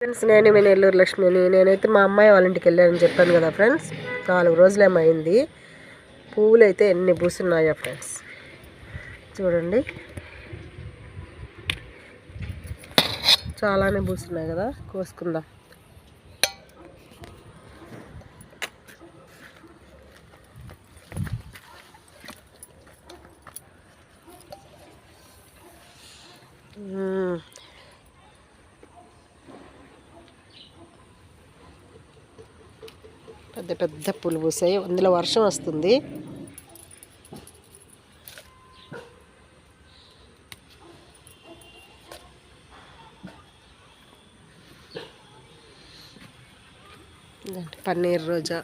Friends నేను మీ నెల్లూరు లక్ష్మిని. నేనైతే మా అమ్మాయి వాళ్ళ ఇంటికి వెళ్ళానని చెప్పాను కదా ఫ్రెండ్స్ నాలుగు రోజులేమైంది. పువ్వులు అయితే ఎన్ని పూసున్నాయో ఫ్రెండ్స్ చూడండి. చాలానే పూస్తున్నాయి కదా. కోసుకుందాం. పెద్ద పెద్ద పూలు పూసాయి అందులో వర్షం వస్తుంది. పన్నీర్ రోజా.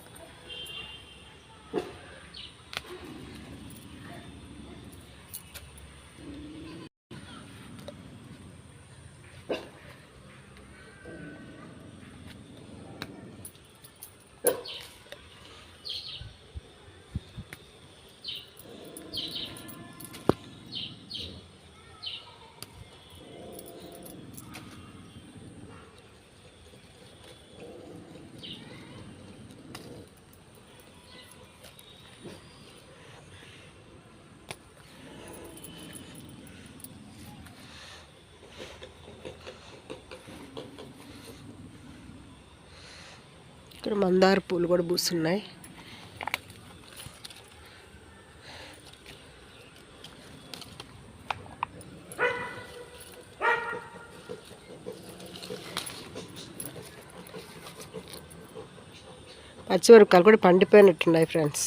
ఇక్కడ మందార పూలు కూడా పూస్తున్నాయి. పచ్చిమిరపకాయలు కూడా పండిపోయినట్టున్నాయి ఫ్రెండ్స్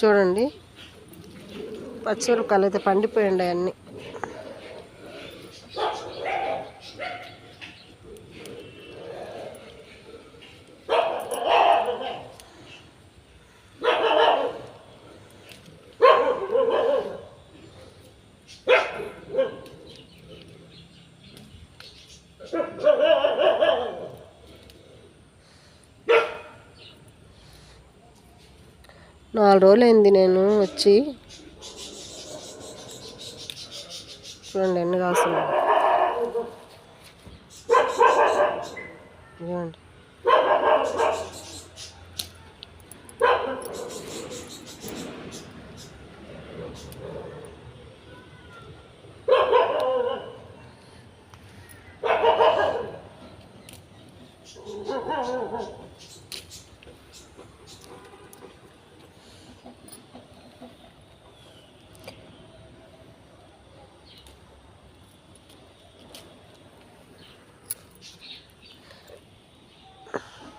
చూడండి. పచ్చిమిరపకాయలు అయితే పండిపోయిండే అన్నీ. నాలుగు రోజులు అయింది నేను వచ్చి. చూడండి ఎన్ని కాస్తున్నాయి. చూడండి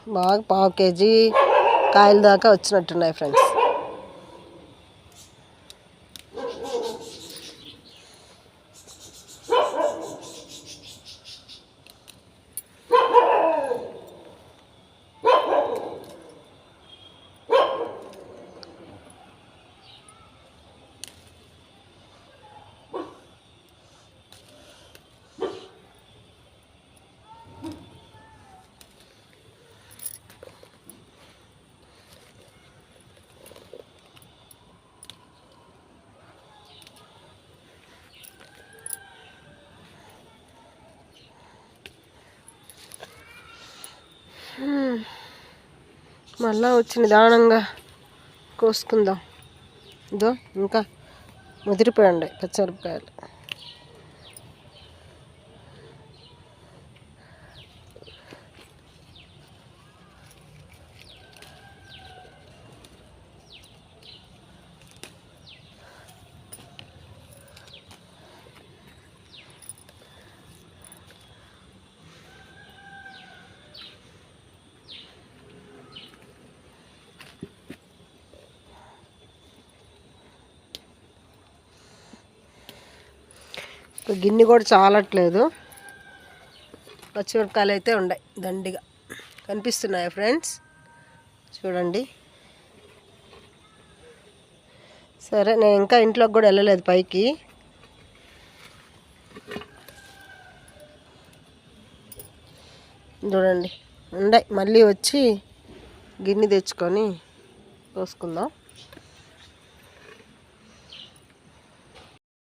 బాగా పావు కేజీ కాయల దాకా వచ్చినట్టున్నాయి ఫ్రెండ్స్ మళ్ళా వచ్చి నిదానంగా కోసుకుందాం. ఇదో ఇంకా ముదిరిపోయండి పచ్చిమిరపకాయలు. గిన్నె కూడా చాలట్లేదు. పచ్చిమిరపకాయలు అయితే ఉన్నాయి దండిగా. కనిపిస్తున్నాయా ఫ్రెండ్స్? చూడండి. సరే నేను ఇంకా ఇంట్లోకి కూడా వెళ్ళలేదు పైకి. చూడండి. ఉండే మళ్ళీ వచ్చి గిన్నె తెచ్చుకొని కోసుకుందాం